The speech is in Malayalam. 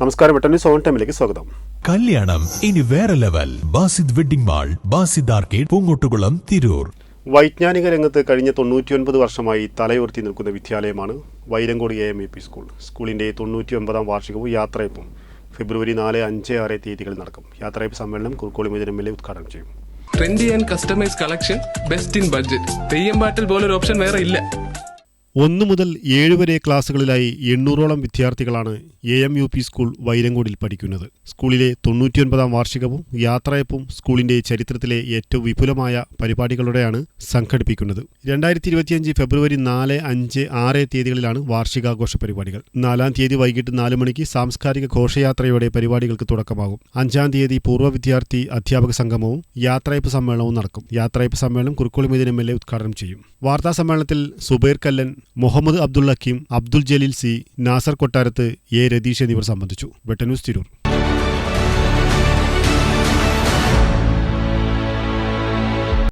നമസ്കാരം ബട്ടണി സോൺ ടൈമിലേക്ക് സ്വാഗതം. കല്യാണം ഇനി വേറെ level. Basid wedding mall Basid arcade Poongottukulam Tirur. വൈജ്ഞാനിക രംഗത്ത് കഴിഞ്ഞ തൊണ്ണൂറ്റിയൊൻപത് വർഷമായി തലയുയർത്തി നിൽക്കുന്ന വിദ്യാലയമാണ് Vairankode A M E P school സ്കൂളിന്റെ തൊണ്ണൂറ്റിയൊമ്പതാം വാർഷികവും യാത്രയപ്പും ഫെബ്രുവരി നാല് അഞ്ച് ആറ് തീയതികളിൽ നടക്കും. യാത്രയപ്പ് സമ്മേളനം കുറുക്കോളി മൈതാനം എം എൽ എ ഉദ്ഘാടനം ചെയ്യും. Trendy and customise collection best in budget Theyyam പാട്ടിൽ പോലൊരു ഓപ്ഷൻ വേറെ ഇല്ല. ഒന്നു മുതൽ ഏഴ് വരെ ക്ലാസ്സുകളിലായി എണ്ണൂറോളം വിദ്യാർത്ഥികളാണ് A M U P school വൈരങ്കോടിൽ പഠിക്കുന്നത്. സ്കൂളിലെ തൊണ്ണൂറ്റിയൊൻപതാം വാർഷികവും യാത്രയപ്പും സ്കൂളിന്റെ ചരിത്രത്തിലെ ഏറ്റവും വിപുലമായ പരിപാടികളോടെയാണ് സംഘടിപ്പിക്കുന്നത്. രണ്ടായിരത്തി ഇരുപത്തിയഞ്ച് ഫെബ്രുവരി നാല് അഞ്ച് ആറ് തീയതികളിലാണ് വാർഷികാഘോഷ പരിപാടികൾ. നാലാം തീയതി വൈകിട്ട് നാല് മണിക്ക് സാംസ്കാരിക ഘോഷയാത്രയോടെ പരിപാടികൾക്ക് തുടക്കമാകും. അഞ്ചാം തീയതി പൂർവ വിദ്യാർത്ഥി അധ്യാപക സംഗമവും യാത്രയപ്പ് സമ്മേളനവും നടക്കും. യാത്രയപ്പ് സമ്മേളനം കുറുക്കോളി മൈതാനം എം എൽ എ ഉദ്ഘാടനം ചെയ്യും. വാർത്താ സമ്മേളനത്തിൽ സുബൈർ കല്ലൻ മുഹമ്മദ് ഹക്കീം അബ്ദുൽ ജലീൽ സി നാസർ കൊട്ടാരത്ത് എ രതീഷ് എന്നിവർ സംബന്ധിച്ചു. വെട്ടന്യൂസ് തിരൂർ.